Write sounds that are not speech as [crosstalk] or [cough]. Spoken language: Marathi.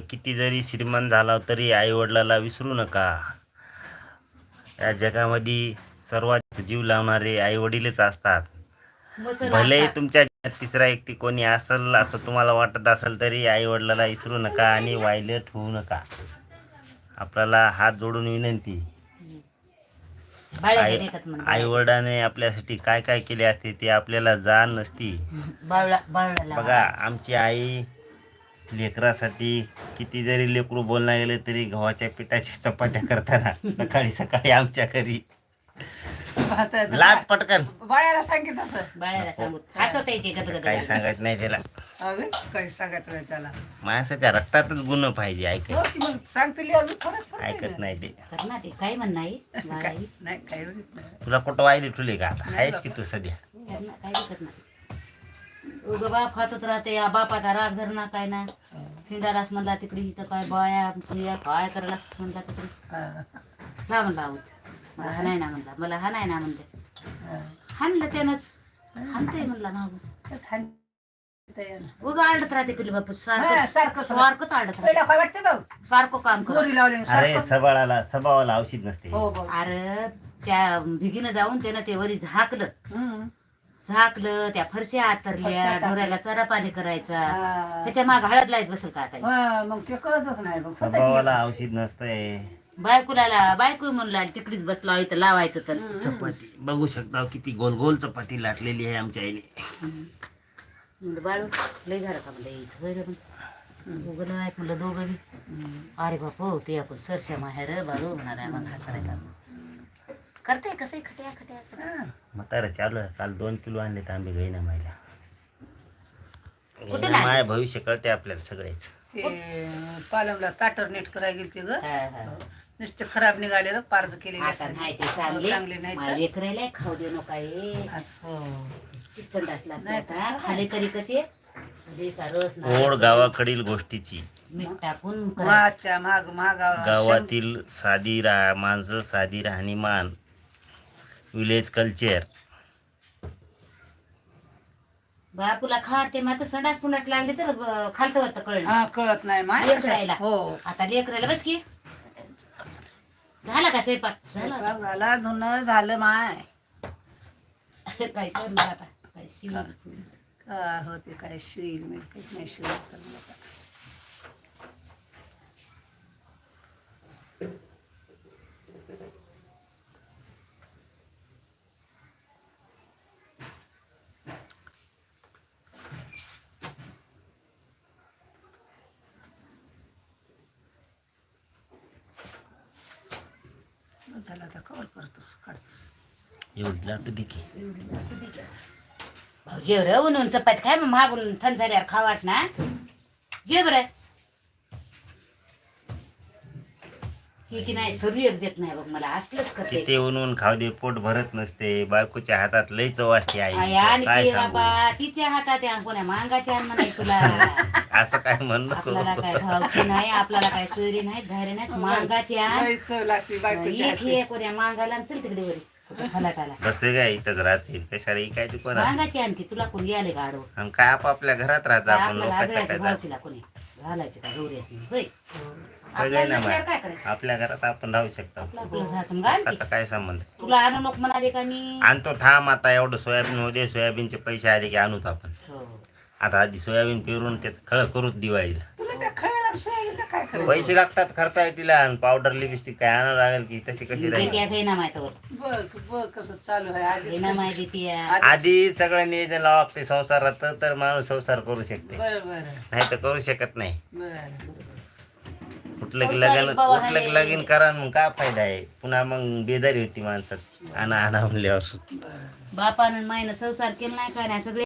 किती जरी श्रीमंत झाला तरी आई वडिलाला विसरू नका. या जगामध्ये सर्वात जीव लावणारे आई वडीलच असतात भले तुमच्या तिसरा व्यक्ती कोणी असेल असं तुम्हाला वाटत असेल तरी आई वडिलाला विसरू नका आणि वायलेट होऊ नका. आपल्याला हात जोडून विनंती. आई वडिलाने आपल्यासाठी काय काय केले असते ते आपल्याला जाण नसती. बघा आमची आई लेकरासाठी किती जरी लेकरू बोलला गेले तरी गव्हाच्या पिठाच्या चपात्या करताना सकाळी सकाळी आमच्या घरी. लाट पटकन. सांगित असं बाळाला सांगू. हसत येते गदगद. काही सांगत नाही त्याला. अगं काही सांगायचं नाही त्याला. माणसाच्या रक्तातच गुण पाहिजे ऐकत हो की मग सांगते लिहा फरक पडत ऐकत नाही ते. कर ना ते. काय म्हण [laughs] नाही काही होत नाही. तुला कुठं वायली ठुले का आता? आहेस की तू सध्या? कर ना, काय उग बाप हसत राहते या बापाचा राग धरणा काय ना. फिंडालास म्हणला तिकडे इथं काय बाया तुया काय करायला म्हणला तिकडे. हा, हा म्हणला आहोत मला हा नाही ना म्हणला मला हा नाही ना म्हणते हा. हाणलं त्यानंच. हाणतंय म्हणला मागून ना. उग आडत राहते पिली बापू हा, सारखं सारखं सारखंच आडत राहते. पहिला काय वाटते भाऊ? सारखं काम कर. गोरी लावले अरे सबाळाला सबावाला औषध नसते हो भाऊ अरे त्या भिगीनं जाऊन त्यानं ते वरी झाकलं. हम्म. झाकलं त्या फरशा आतरल्या फरशा टाकल्या. ढोऱ्याला चरा पाणी करायचा. हा. त्याच्या माग हळद लाईत बसल का आता हा, मग ते कळतच नाही. मग स्वतः सबावाला औषध नसतंय. बायकुलाला बायको म्हणला तिकडेच बसलो इथं लावायचं तर. चपाती. बघू शकता किती गोल गोल चपाती लाटलेली आहे आमच्या आईने. म्हणलं बाळू लय झालं का म्हणलं इथं होय रे. दोघं लय आहेत म्हणलं दोघं बी. अरे बाप हो ते आपण सरशा माहेर बाळू म्हणाला मग हसायला करते कसं खट्या खट्या. हा. म्हातारा चालू आहे. काल दोन किलो आणले तर आंबे गईना मायला. माय भविष्य कळते आपल्याला सगळेच ते पालमला ताटर नीट करायला गेली ते ग. हा, हा. नुसते खराब निघाले पार्ज केलेले आता नाही ते चांगले. चांगले नाही लेकराला खाऊ दे नका हे. हो. खाले तरी कसे? ओढ गावाकडील गोष्टीची. गावातील साधी रा माणसं साधी राहणीमान. Village culture. बापूला खाडते मग आता संडास पुण्यात लागले तर खालतं वरतं कळलं. हा कळत नाही माय लेकरायला हो. आता लेकरायला बस की. झाला का स्वयंपाक? झाला. स्वयंपाक झाला धुणं झालं माय. काय करणार आता? काय शिवून का होते काय शिल मी काही नाही झालं आता कवर करतोस काढतोस. एवढी लाटू दे की. भाऊ जेव रे उन्हून चपात मग मागून थंड झाल्यावर खावाट ना जेव रे ही की नाही देत नाही बघ मला असलंच करते. किती ऊन खाऊ दे पोट भरत नसते. बायकोच्या हातात लय चव असते आई. आई आणि काय ती सांगू? बाबा तिच्या हातात आहे कोण्या मांगाच्या आण म्हणाय तुला. [laughs] असं काय आपल्याला काय भावकी नाही आपल्याला काय सोयरी नाही धैर्य नाही मांगाची आण. लई चव लागते बायकोची एक हे कोण्या मांगाला आणि चल तिकडे वरी. कुठं फलाटाला. बसे काय इथंच राहते कशाला काय तू कोणा मांगाची आणखी तुला कोणी याले गाडो. आणि काय आपापल्या घरात राहत आपण? आपल्याला लोकांच्या काय जात? भावकीला कोणी? घालायचे का गौऱ्यात होय. सगळे आपल्याला ना नसल्यावर काय माय. करायचं? आपल्या घरात आपण राहू शकतो. आपलं आपलं राहायचं मग आणखी. त्याचा काय संबंध? तुला आणू नको म्हणाले का मी? आणतो थांब आता एवढं सोयाबीन होते सोयाबीनचे पैसे आले की आणूत आपण. हो. आता आधी सोयाबीन पेरून त्याचं खळ करूच दिवाळीला. तुला त्या खळ्याला सोयाबीनला काय करायचं? पैसे लागतात खर्च आहे तिला. आणि पावडर लिपस्टिक काय आणावं लागेल की तशी कशी राहील? त्या फेना माहितीवर बघ बघ कसं चालू आहे. आधीच फेना कसं- माहिती ती आधी सगळं नियोजन लावावं लागते संसारात तर माणूस संसार करू शकते. बरं बरं. नाही तर करू शकत नाही. बरं कुठलं की संसारिक लगन बाबा कुठलं की. लगीन करा आणि मग काय फायदा आहे? पुन्हा मग बेदारी होती माणसात. आणा आणा म्हणल्यावर. बापानं मायनं संसार केला नाही काय नाही सगळे